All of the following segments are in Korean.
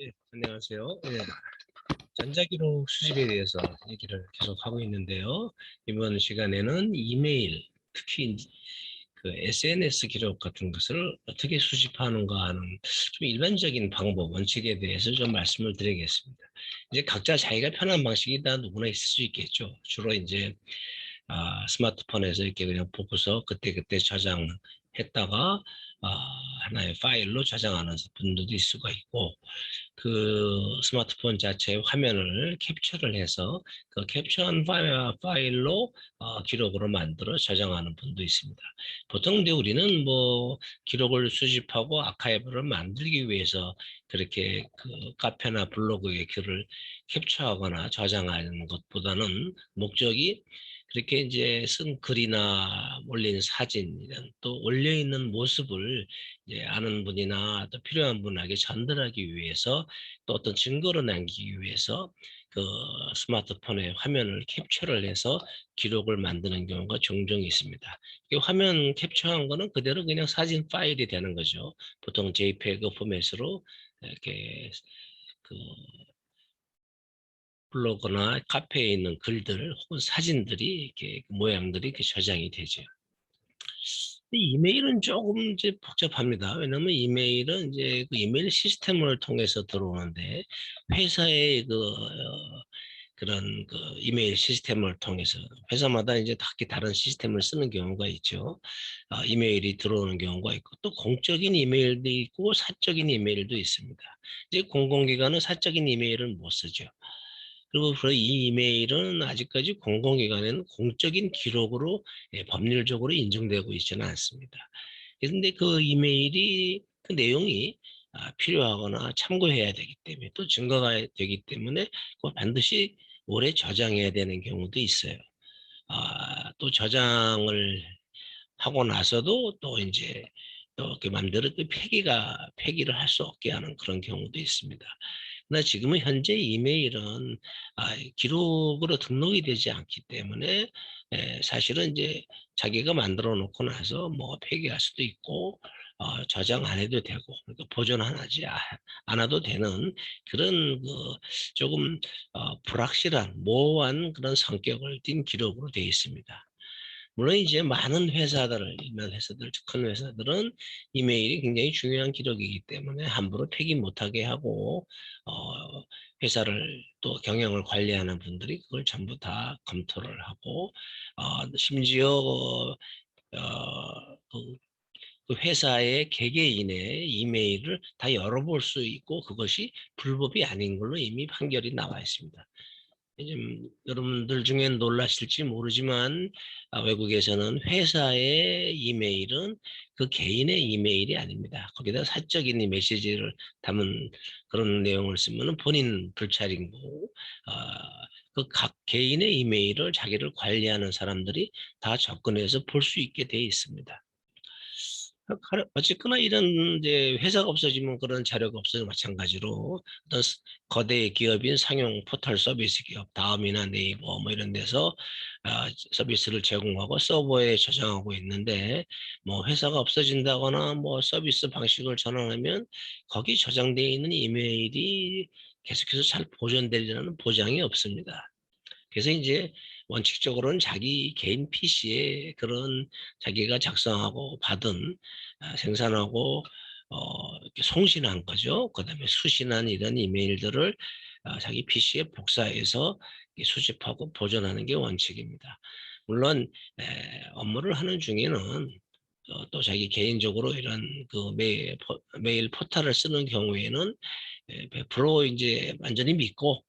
예, 안녕하세요. 예, 전자기록 수집에 대해서 얘기를 계속 하고 있는데요. 이번 시간에는 이메일, 특히 그 SNS 기록 같은 것을 어떻게 수집하는가 하는 좀 일반적인 방법, 원칙에 대해서 좀 말씀을 드리겠습니다. 이제 각자 자기가 편한 방식이 다 누구나 있을 수 있겠죠. 주로 이제 아, 스마트폰에서 이렇게 그냥 보고서 그때그때 저장했다가 아, 하나의 파일로 저장하는 분들도 있을 수가 있고 그 스마트폰 자체의 화면을 캡처를 해서 그 캡처한 파일로 어, 기록으로 만들어 저장하는 분도 있습니다. 보통 근데 우리는 뭐 기록을 수집하고 아카이브를 만들기 위해서 그렇게 그 카페나 블로그에 글을 캡처하거나 저장하는 것보다는 목적이 그렇게 이제 쓴 글이나 올린 사진 이런 또 올려 있는 모습을 아는 분이나 또 필요한 분에게 전달하기 위해서 또 어떤 증거를 남기기 위해서 그 스마트폰의 화면을 캡처를 해서 기록을 만드는 경우가 종종 있습니다. 이 화면 캡처한 거는 그대로 그냥 사진 파일이 되는 거죠. 보통 JPEG 포맷으로 이렇게 그 블로그나 카페에 있는 글들 혹은 사진들이 이렇게 그 모양들이 이렇게 저장이 되죠. 이메일은 조금 이제 복잡합니다. 왜냐면 이메일은 이제 그 이메일 시스템을 통해서 들어오는데 회사의 그 어, 그런 그 이메일 시스템을 통해서 회사마다 이제 각기 다른 시스템을 쓰는 경우가 있죠. 어, 이메일이 들어오는 경우가 있고 또 공적인 이메일도 있고 사적인 이메일도 있습니다. 이제 공공기관은 사적인 이메일은 못 쓰죠. 그리고 이 이메일은 아직까지 공공기관에는 공적인 기록으로 예, 법률적으로 인정되고 있지는 않습니다. 그런데 그 이메일이 그 내용이 아, 필요하거나 참고해야 되기 때문에 또 증거가 되기 때문에 반드시 오래 저장해야 되는 경우도 있어요. 아, 또 저장을 하고 나서도 또 이제 또그 그 폐기가 폐기를 할 수 없게 하는 그런 경우도 있습니다. 그러나 지금은 현재 이메일은 아, 기록으로 등록이 되지 않기 때문에 에, 사실은 이제 자기가 만들어 놓고 나서 뭐 폐기할 수도 있고 어, 저장 안 해도 되고 그러니까 보존 안 하지 안 해도 되는 그런 그 조금 어, 불확실한 모호한 그런 성격을 띤 기록으로 되어 있습니다. 물론 이제 많은 회사들을 일반 회사들 큰 회사들은 이메일이 굉장히 중요한 기록이기 때문에 함부로 폐기 못하게 하고 어, 회사를 또 경영을 관리하는 분들이 그걸 전부 다 검토를 하고 어, 심지어 어, 그, 그 회사의 개개인의 이메일을 다 열어볼 수 있고 그것이 불법이 아닌 걸로 이미 판결이 나와 있습니다. 좀 여러분들 중에 놀라실지 모르지만 아, 외국에서는 회사의 이메일은 그 개인의 이메일이 아닙니다. 거기다 사적인 메시지를 담은 그런 내용을 쓰면 본인 불찰이고 아, 그각 개인의 이메일을 자기를 관리하는 사람들이 다 접근해서 볼 수 있게 되어 있습니다. 어쨌거나 이런 이제 회사가 없어지면 그런 자료가 없어져 마찬가지로 어떤 거대 기업인 상용 포털 서비스 기업 다음이나 네이버 뭐 이런 데서 아, 서비스를 제공하고 서버에 저장하고 있는데 뭐 회사가 없어진다거나 뭐 서비스 방식을 전환하면 거기 저장되어 있는 이메일이 계속해서 잘 보존되리라는 보장이 없습니다. 그래서 이제 원칙적으로는 자기 개인 PC에 그런 자기가 작성하고 받은 아, 생산하고 어, 송신한 거죠. 그 다음에 수신한 이런 이메일들을 어, 자기 PC에 복사해서 수집하고 보존하는 게 원칙입니다. 물론 에, 업무를 하는 중에는 어, 또 자기 개인적으로 이런 그 메일, 포, 메일 포탈을 쓰는 경우에는 100% 이제 완전히 믿고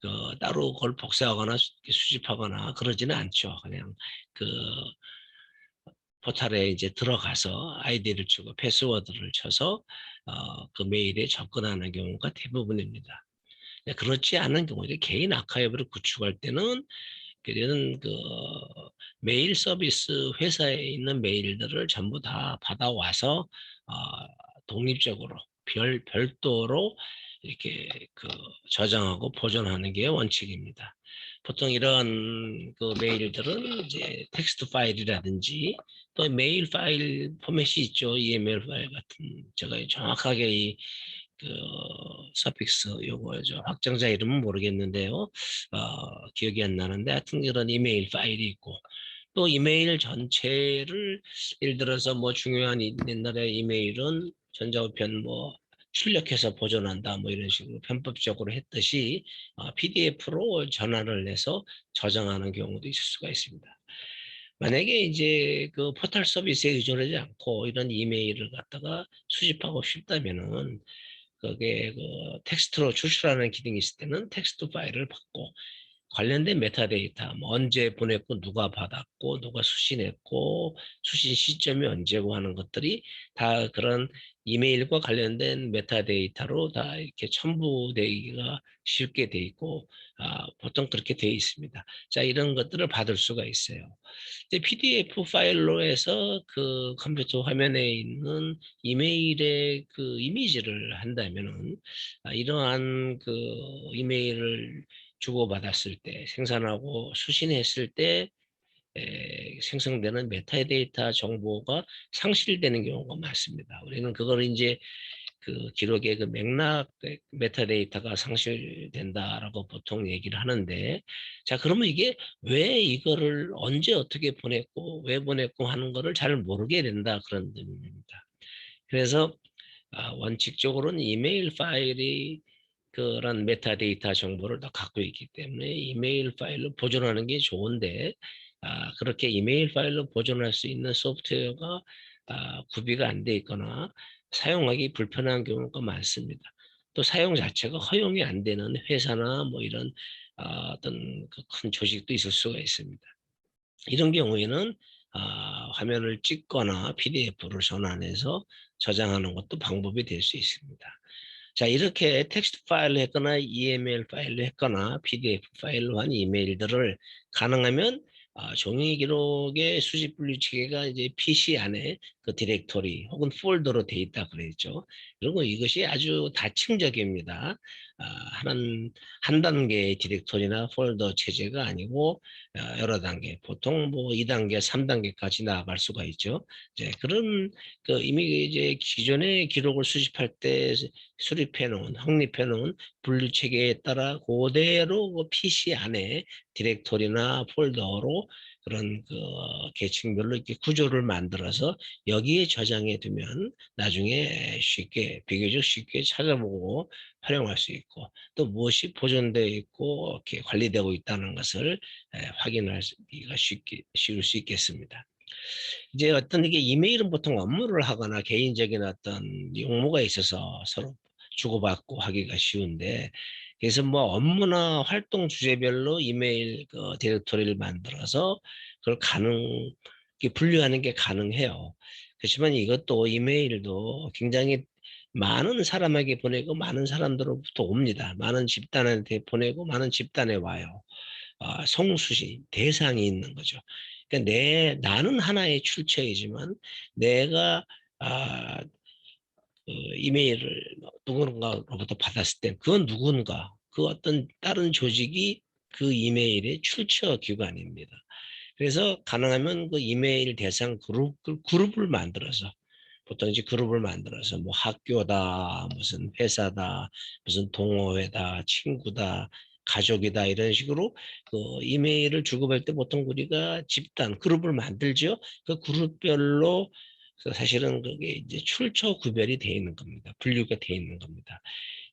그 따로 그걸 복사하거나 수집하거나 그러지는 않죠. 그냥 그 포탈에 이제 들어가서 아이디를 치고 패스워드를 쳐서 어, 그 메일에 접근하는 경우가 대부분입니다. 그렇지 않은 경우에 개인 아카이브를 구축할 때는 그는 그 메일 서비스 회사에 있는 메일들을 전부 다 받아와서 어, 독립적으로 별 별도로 이렇게 그 저장하고 보존하는 게 원칙입니다. 보통 이런 그 메일들은 이제 텍스트 파일이라든지 또 메일 파일 포맷이 있죠. EML 파일 같은 제가 정확하게 이 그 서픽스 요거 저 확정자 이름은 모르겠는데요. 어, 기억이 안 나는데 하여튼 그런 이메일 파일이 있고 또 이메일 전체를 예를 들어서 뭐 중요한 이- 옛날에 이메일은 전자우편 뭐 출력해서 보존한다 뭐 이런 식으로 편법적으로 했듯이 PDF로 전환을 해서 저장하는 경우도 있을 수가 있습니다. 만약에 이제 그 포털 서비스에 의존하지 않고 이런 이메일을 갖다가 수집하고 싶다면은 그게 그 텍스트로 추출하는 기능이 있을 때는 텍스트 파일을 받고 관련된 메타데이터, 뭐 언제 보냈고 누가 받았고 누가 수신했고 수신 시점이 언제고 하는 것들이 다 그런 이메일과 관련된 메타데이터로 다 이렇게 첨부되기가 쉽게 돼 있고 아, 보통 그렇게 돼 있습니다. 자 이런 것들을 받을 수가 있어요. 이제 PDF 파일로 해서 그 컴퓨터 화면에 있는 이메일의 그 이미지를 한다면은 아, 이러한 그 이메일을 주고받았을 때 생산하고 수신했을 때 에, 생성되는 메타데이터 정보가 상실되는 경우가 많습니다. 우리는 그걸 이제 그 기록의 그 맥락 그 메타데이터가 상실된다라고 보통 얘기를 하는데 자 그러면 이게 왜 이거를 언제 어떻게 보냈고 왜 보냈고 하는 거를 잘 모르게 된다 그런 의미입니다. 그래서 아, 원칙적으로는 이메일 파일이 그런 메타데이터 정보를 다 갖고 있기 때문에 이메일 파일로 보존하는 게 좋은데 아, 그렇게 이메일 파일로 보존할 수 있는 소프트웨어가 아, 구비가 안 돼 있거나 사용하기 불편한 경우가 많습니다. 또 사용 자체가 허용이 안 되는 회사나 뭐 이런 아, 어떤 그큰 조직도 있을 수가 있습니다. 이런 경우에는 아, 화면을 찍거나 PDF를 전환해서 저장하는 것도 방법이 될 수 있습니다. 자 이렇게 텍스트 파일로 했거나 EML 파일로 했거나 PDF 파일로 한 이메일들을 가능하면 아, 종이 기록의 수집 분류 체계가 이제 PC 안에 그 디렉토리 혹은 폴더로 돼 있다 그랬죠. 그리고 이것이 아주 다층적입니다. 아, 한, 한 단계의 디렉토리나 폴더 체제가 아니고 아, 여러 단계, 보통 뭐 2단계, 3단계까지 나아갈 수가 있죠. 이제 그런 그 이미 이제 기존의 기록을 수집할 때 수립해 놓은, 확립해 놓은 분류 체계에 따라 그대로 그 PC 안에 디렉토리나 폴더로 그런 그 계층별로 이렇게 구조를 만들어서 여기에 저장해 두면 나중에 쉽게 비교적 쉽게 찾아보고 활용할 수 있고 또 무엇이 보존되어 있고 이렇게 관리되고 있다는 것을 확인하기가 쉽게 쉬울 수 있겠습니다. 이제 어떤 이게 이메일은 보통 업무를 하거나 개인적인 어떤 용무가 있어서 서로 주고받고 하기가 쉬운데 그래서 뭐 업무나 활동 주제별로 이메일 그 디렉토리를 만들어서 그걸 가능 분류하는 게 가능해요. 그렇지만 이것도 이메일도 굉장히 많은 사람에게 보내고 많은 사람들로부터 옵니다. 많은 집단한테 보내고 많은 집단에 와요. 아, 송수신 대상이 있는 거죠. 그러니까 내 나는 하나의 출처이지만 내가 아, 그 이메일을 누군가로부터 받았을 때그 누군가 그 어떤 다른 조직이 그 이메일의 출처 기관입니다. 그래서 가능하면 그 이메일 대상 그룹 그룹을 만들어서 보통 이제 그룹을 만들어서 뭐 학교다 무슨 회사다 무슨 동호회다 친구다 가족이다 이런 식으로 그 이메일을 주고받을 때 보통 우리가 집단 그룹을 만들죠. 그 그룹별로 사실은 그게 이제 출처 구별이 되어 있는 겁니다. 분류가 되어 있는 겁니다.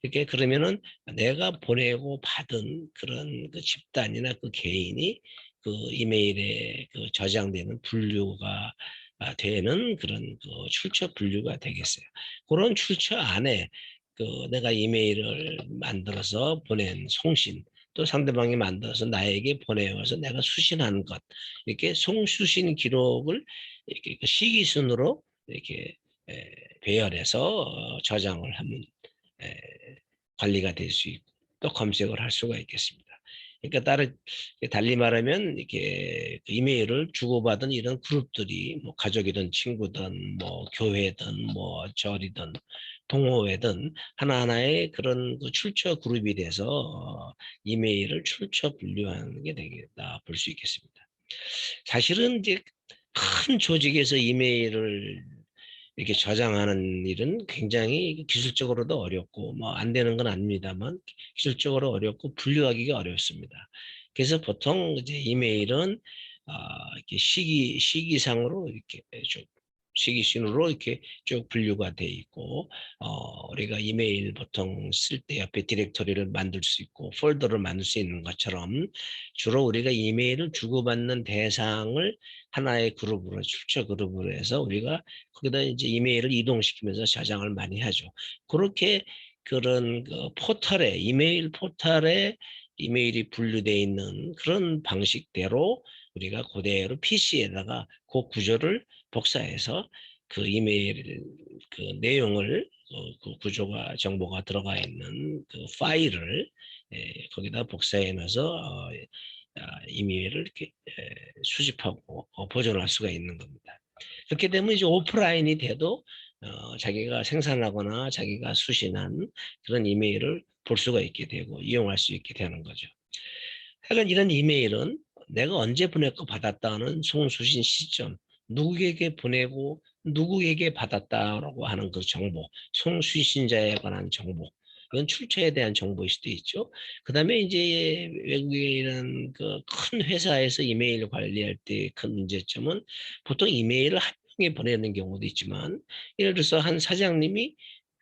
이렇게 그러면은 내가 보내고 받은 그런 그 집단이나 그 개인이 그 이메일에 그 저장되는 분류가 아, 되는 그런 그 출처 분류가 되겠어요. 그런 출처 안에 그 내가 이메일을 만들어서 보낸 송신 또 상대방이 만들어서 나에게 보내어서 내가 수신한 것 이렇게 송수신 기록을 이렇게 그 시기 순으로 이렇게 에, 배열해서 어, 저장을 하면 에, 관리가 될 수 있고 또 검색을 할 수가 있겠습니다. 그러니까 다른 달리 말하면 이렇게 그 이메일을 주고받은 이런 그룹들이 뭐 가족이든 친구든 뭐 교회든 뭐 절이든 동호회든 하나하나의 그런 그 출처 그룹이 돼서 어, 이메일을 출처 분류하는 게 되겠다 볼 수 있겠습니다. 사실은 이제 큰 조직에서 이메일을 이렇게 저장하는 일은 굉장히 기술적으로도 어렵고 뭐 안 되는 건 아닙니다만 기술적으로 어렵고 분류하기가 어렵습니다. 그래서 보통 이제 이메일은 아, 이렇게 시기 시기상으로 이렇게 쭉 시기순으로 이렇게 쭉 분류가 돼 있고 어, 우리가 이메일 보통 쓸 때 옆에 디렉터리를 만들 수 있고 폴더를 만들 수 있는 것처럼 주로 우리가 이메일을 주고받는 대상을 하나의 그룹으로 출처 그룹으로 해서 우리가 거기다 이제 이메일을 이동시키면서 저장을 많이 하죠. 그렇게 그런 그 포털에 이메일 포털에 이메일이 분류되어 있는 그런 방식대로 우리가 그대로 PC에다가 그 구조를 복사해서 그 이메일 그 내용을 어, 그 구조가 정보가 들어가 있는 그 파일을 에, 거기다 복사해 넣어서 어, 아, 이메일을 이렇게 에, 수집하고 어, 보존할 수가 있는 겁니다. 그렇게 되면 이제 오프라인이 돼도 어, 자기가 생산하거나 자기가 수신한 그런 이메일을 볼 수가 있게 되고 이용할 수 있게 되는 거죠. 하여간 이런 이메일은 내가 언제 보냈고 받았다는 송수신 시점, 누구에게 보내고 누구에게 받았다라고 하는 그 정보, 송수신자에 관한 정보, 이건 출처에 대한 정보일 수도 있죠. 그 다음에 이제 외국에 이런 그 큰 회사에서 이메일 관리할 때 큰 문제점은 보통 이메일을 한 명에 보내는 경우도 있지만 예를 들어서 한 사장님이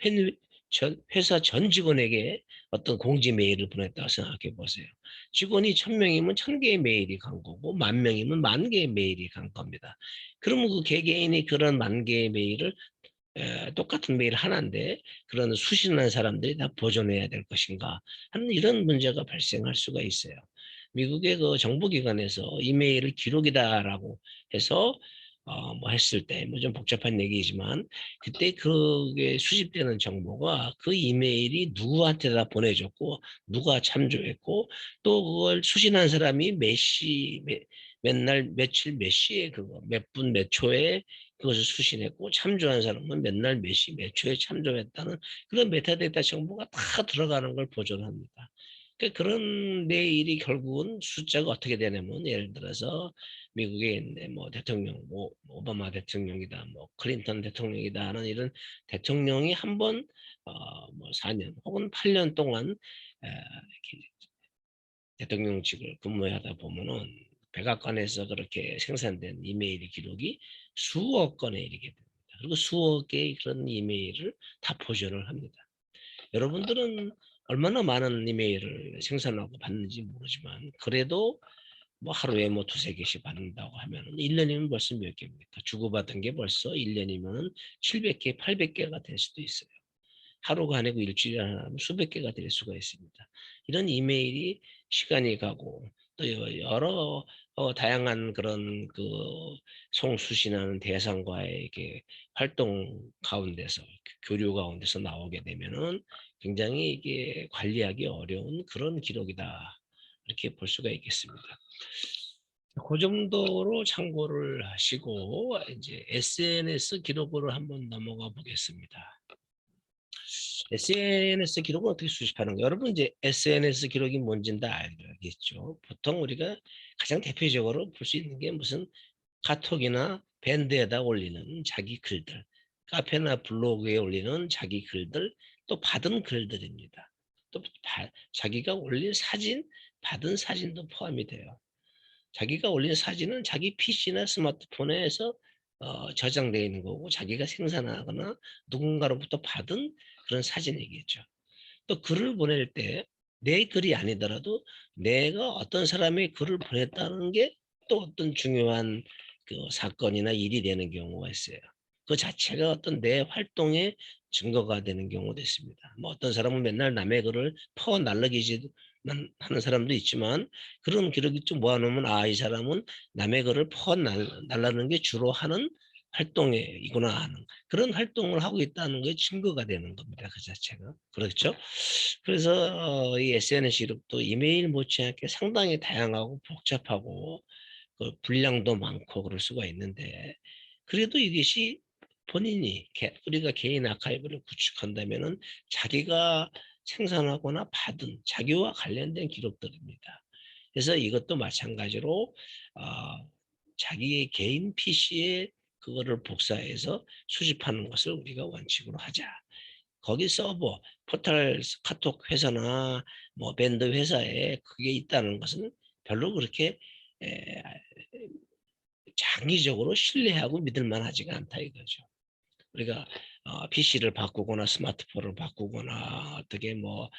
회, 전, 회사 전 직원에게 어떤 공지 메일을 보냈다고 생각해 보세요. 직원이 천명이면 천 개의 메일이 간 거고 만 명이면 만 개의 메일이 간 겁니다. 그러면 그 개개인이 그런 만 개의 메일을 에, 똑같은 메일 하나인데 그런 수신한 사람들이 다 보존해야 될 것인가 하는 이런 문제가 발생할 수가 있어요. 미국의 그 정보기관에서 이메일을 기록이다라고 해서 어, 뭐 했을 때, 뭐 좀 복잡한 얘기지만, 그때 그게 수집되는 정보가 그 이메일이 누구한테 다 보내줬고, 누가 참조했고, 또 그걸 수신한 사람이 몇 시, 몇, 맨날 며칠 몇 시에 그거, 몇 분 몇 초에 그것을 수신했고, 참조한 사람은 맨날 몇 시 몇 초에 참조했다는 그런 메타데이터 정보가 다 들어가는 걸 보존합니다. 그러니까 그런 메일이 결국은 숫자가 어떻게 되냐면, 예를 들어서 미국에 있는 뭐 대통령, 뭐 오바마 대통령이다, 뭐 클린턴 대통령이다 하는 이런 대통령이 한번 어, 뭐 4년 혹은 8년 동안 대통령직을 근무하다 보면은 백악관에서 그렇게 생산된 이메일 기록이 수억 건에 이르게 됩니다. 그리고 수억 개의 그런 이메일을 다 보존을 합니다. 여러분들은 얼마나 많은 이메일을 생산하고 받는지 모르지만 그래도 뭐 하루에 뭐 두세 개씩 받는다고 하면 1년이면 벌써 몇 개입니까? 주고받은 게 벌써 1년이면 700개, 800개가 될 수도 있어요. 하루가 아니고 일주일에 하면 수백 개가 될 수가 있습니다. 이런 이메일이 시간이 가고 또 여러 어, 다양한 그런 그 송수신하는 대상과의 이렇게 활동 가운데서 교류 가운데서 나오게 되면은 굉장히 이게 관리하기 어려운 그런 기록이다 이렇게 볼 수가 있겠습니다. 그 정도로 참고를 하시고 이제 SNS 기록으로 한번 넘어가 보겠습니다. SNS 기록은 어떻게 수집하는 가 여러분 이제 SNS 기록이 뭔지는 다 알겠죠. 보통 우리가 가장 대표적으로 볼 수 있는 게 무슨 카톡이나 밴드에다 올리는 자기 글들, 카페나 블로그에 올리는 자기 글들, 또 받은 글들입니다. 또 바, 자기가 올린 사진, 받은 사진도 포함이 돼요. 자기가 올린 사진은 자기 PC나 스마트폰에서 어, 저장되어 있는 거고 자기가 생산하거나 누군가로부터 받은 그런 사진이겠죠. 또 글을 보낼 때 내 글이 아니더라도 내가 어떤 사람의 글을 보냈다는 게 또 어떤 중요한 그 사건이나 일이 되는 경우가 있어요. 그 자체가 어떤 내 활동의 증거가 되는 경우도 있습니다. 뭐 어떤 사람은 맨날 남의 글을 퍼 날르기지 하는 사람도 있지만 그런 기록이 좀 모아놓으면 아 이 사람은 남의 글을 퍼 날라는 게 주로 하는 활동이구나 하는 그런 활동을 하고 있다는 게 증거가 되는 겁니다. 그 자체가. 그렇죠? 그래서 어, 이 SNS 기록도 이메일 못지않게 상당히 다양하고 복잡하고 그 분량도 많고 그럴 수가 있는데 그래도 이것이 본인이 우리가 개인 아카이브를 구축한다면은 자기가 생산하거나 받은 자기와 관련된 기록들입니다. 그래서 이것도 마찬가지로 어, 자기의 개인 PC에 그거를 복사해서 수집하는 것을 우리가 원칙으로 하자. 거기 서버, 포털 카톡 회사나 뭐 밴드 회사에 그게 있다는 것은 별로 그렇게 에, 장기적으로 신뢰하고 믿을 만하지가 않다 이거죠. 우리가 어, PC를 바꾸거나 스마트폰을 바꾸거나 어떻게 뭐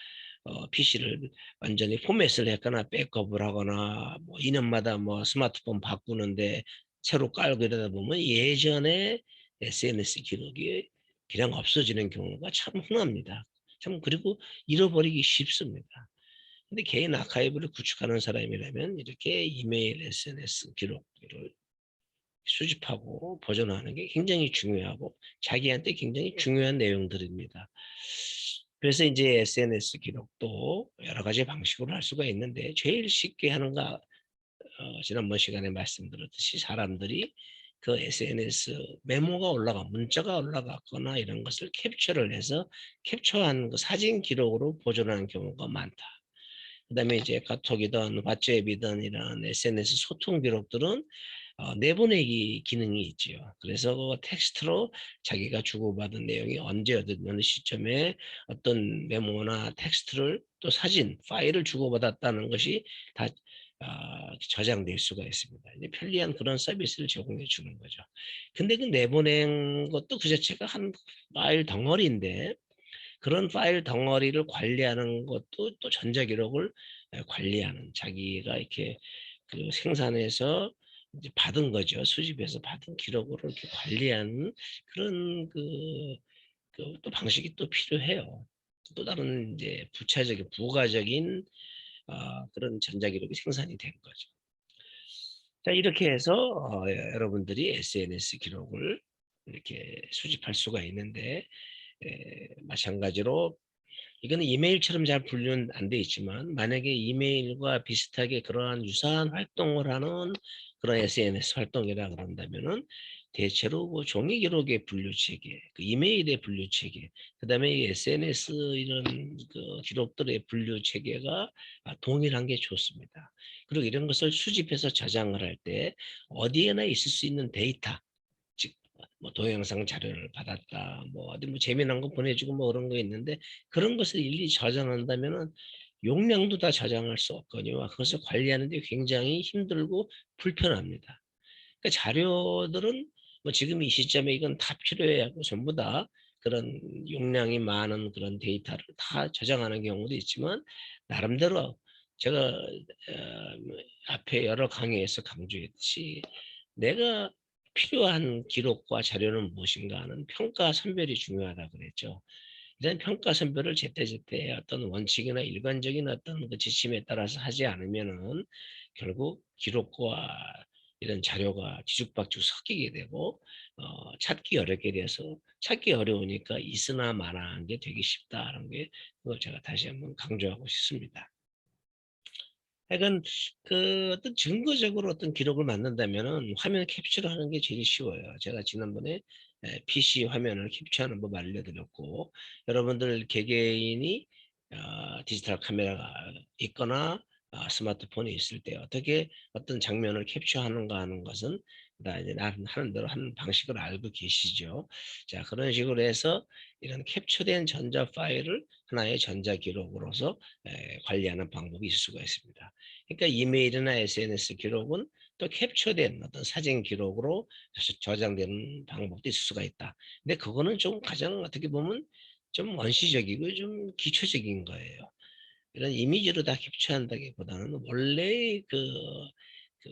어, PC를 완전히 포맷을 했거나 백업을 하거나 뭐 2년마다 뭐 스마트폰 바꾸는데 새로 깔고 이러다 보면 예전에 SNS 기록이 그냥 없어지는 경우가 참 흔합니다. 참 그리고 잃어버리기 쉽습니다. 근데 개인 아카이브를 구축하는 사람이라면 이렇게 이메일, SNS 기록을 수집하고 보존하는 게 굉장히 중요하고 자기한테 굉장히 중요한 내용들입니다. 그래서 이제 SNS 기록도 여러 가지 방식으로 할 수가 있는데 제일 쉽게 하는 거 어, 지난번 시간에 말씀드렸듯이 사람들이 그 SNS 메모가 올라가 문자가 올라갔거나 이런 것을 캡처를 해서 캡처한 그 사진 기록으로 보존하는 경우가 많다. 그 다음에 이제 카톡이든 왓츠앱이든 이런 SNS 소통 기록들은 어, 내보내기 기능이 있지요. 그래서 그 텍스트로 자기가 주고받은 내용이 언제 어느 시점에 어떤 메모나 텍스트를 또 사진, 파일을 주고받았다는 것이 다 어, 저장될 수가 있습니다. 편리한 그런 서비스를 제공해 주는 거죠. 근데 그 내보낸 것도 그 자체가 한 파일 덩어리인데 그런 파일 덩어리를 관리하는 것도 또 전자기록을 관리하는 자기가 이렇게 그 생산해서 이제 받은 거죠. 수집해서 받은 기록으로 이렇게 관리하는 그런 그, 그 또 방식이 또 필요해요. 또 다른 이제 부차적인 부가적인 어, 그런 전자기록이 생산이 된 거죠. 자 이렇게 해서 어, 여러분들이 SNS 기록을 이렇게 수집할 수가 있는데 에, 마찬가지로 이거는 이메일처럼 잘 분류는 안 돼 있지만 만약에 이메일과 비슷하게 그러한 유사한 활동을 하는 그런 SNS 활동이라 그런다면은 대체로 그 종이 기록의 분류 체계, 그 이메일의 분류 체계, 그다음에 SNS 이런 그 기록들의 분류 체계가 아, 동일한 게 좋습니다. 그리고 이런 것을 수집해서 저장을 할 때 어디에나 있을 수 있는 데이터, 즉 뭐 동영상 자료를 받았다, 뭐 어디 뭐 재미난 거 보내주고 뭐 그런 거 있는데 그런 것을 일일이 저장한다면은 용량도 다 저장할 수 없거니와 그것을 관리하는 데 굉장히 힘들고 불편합니다. 그러니까 자료들은 뭐 지금 이 시점에 이건 다 필요해야 하고 전부 다 그런 용량이 많은 그런 데이터를 다 저장하는 경우도 있지만 나름대로 제가 어, 뭐 앞에 여러 강의에서 강조했듯이 내가 필요한 기록과 자료는 무엇인가 하는 평가 선별이 중요하다 그랬죠. 이런 평가 선별을 제때제때 어떤 원칙이나 일관적인 어떤 그 지침에 따라서 하지 않으면은 결국 기록과 이런 자료가 뒤죽박죽 섞이게 되고 어, 찾기 어렵게 돼서 찾기 어려우니까 있으나 마나한 게 되기 쉽다는 게 그걸 제가 다시 한번 강조하고 싶습니다. 하여간 그 어떤 증거적으로 어떤 기록을 만든다면은 화면 캡처를 하는 게 제일 쉬워요. 제가 지난번에 PC 화면을 캡처하는 법 알려드렸고 여러분들 개개인이 어, 디지털 카메라가 있거나 어, 스마트폰이 있을 때 어떻게 어떤 장면을 캡처하는가 하는 것은 다 이제 하는 대로 하는 방식을 알고 계시죠. 자 그런 식으로 해서 이런 캡처된 전자 파일을 하나의 전자 기록으로서 에, 관리하는 방법이 있을 수가 있습니다. 그러니까 이메일이나 SNS 기록은 또 캡처된 어떤 사진 기록으로 저장되는 방법도 있을 수가 있다. 근데 그거는 좀 가장 어떻게 보면 좀 원시적이고 좀 기초적인 거예요. 이런 이미지로 다 캡처한다기보다는 원래 그, 그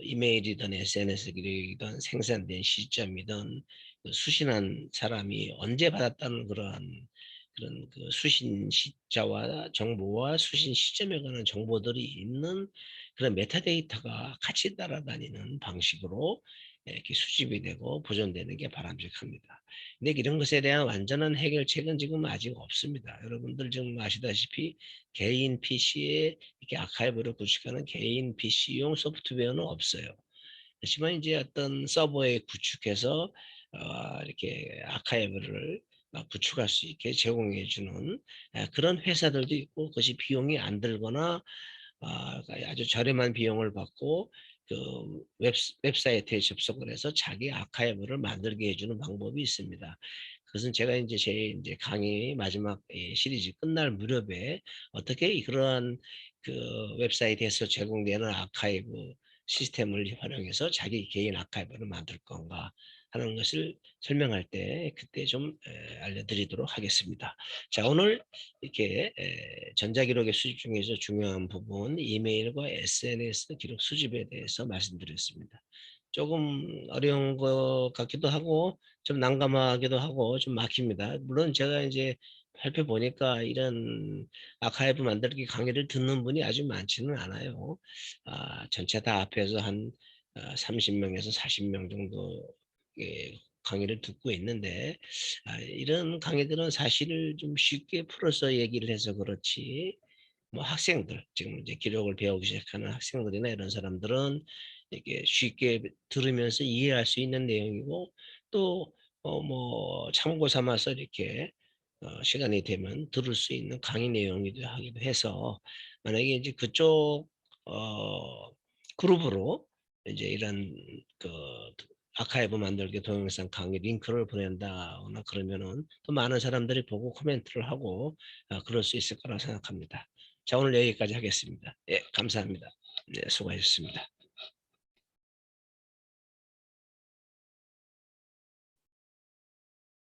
이메일이든 SNS 기록이든 생산된 시점이든 그 수신한 사람이 언제 받았다는 그런 그런 그 수신 시자와 정보와 수신 시점에 관한 정보들이 있는 그런 메타데이터가 같이 따라다니는 방식으로 이렇게 수집이 되고 보존되는 게 바람직합니다. 근데 이런 것에 대한 완전한 해결책은 지금 아직 없습니다. 여러분들 지금 아시다시피 개인 PC에 이렇게 아카이브를 구축하는 개인 PC용 소프트웨어는 없어요. 그렇지만 이제 어떤 서버에 구축해서 어, 이렇게 아카이브를 구축할 수 있게 제공해 주는 그런 회사들도 있고 그것이 비용이 안 들거나 아, 아주 저렴한 비용을 받고 그웹 웹사이트에 접속을 해서 자기 아카이브를 만들게 해 주는 방법이 있습니다. 그것은 제가 인제 제 인제 강의 마지막 이 시리즈 끝날 무렵에 어떻게 이 그러한 그 웹사이트에서 제공되는 아카이브 시스템을 활용해서 자기 개인 아카이브를 만들 건가 하는 것을 설명할 때 그때 좀에 알려드리도록 하겠습니다. 자 오늘 이렇게 에 전자기록의 수집 중에서 중요한 부분 이메일과 SNS 기록 수집에 대해서 말씀드렸습니다. 조금 어려운 것 같기도 하고 좀 난감하기도 하고 좀 막힙니다. 물론 제가 인제 발표 보니까 이런 아카이브 만들기 강의를 듣는 분이 아주 많지는 않아요. 아 전체 다 합해서 한아30 명에서 40명 정도 의 강의를 듣고 있는데 아 이런 강의들은 사실을 좀 쉽게 풀어서 얘기를 해서 그렇지 뭐 학생들 지금 이제 기록을 배우기 시작하는 학생들이나 이런 사람들은 이게 쉽게 들으면서 이해할 수 있는 내용이고 또 어 뭐 참고 삼아서 이렇게 어 시간이 되면 들을 수 있는 강의 내용이기도 하기도 해서 만약에 이제 그쪽 어 그룹으로 이제 이런 그 아카이브 만들기 동영상 강의 링크를 보낸다거나 그러면은 또 많은 사람들이 보고 코멘트를 하고 아 그럴 수 있을 거라 생각합니다. 자 오늘 여기까지 하겠습니다. 예 감사합니다. 네 수고하셨습니다.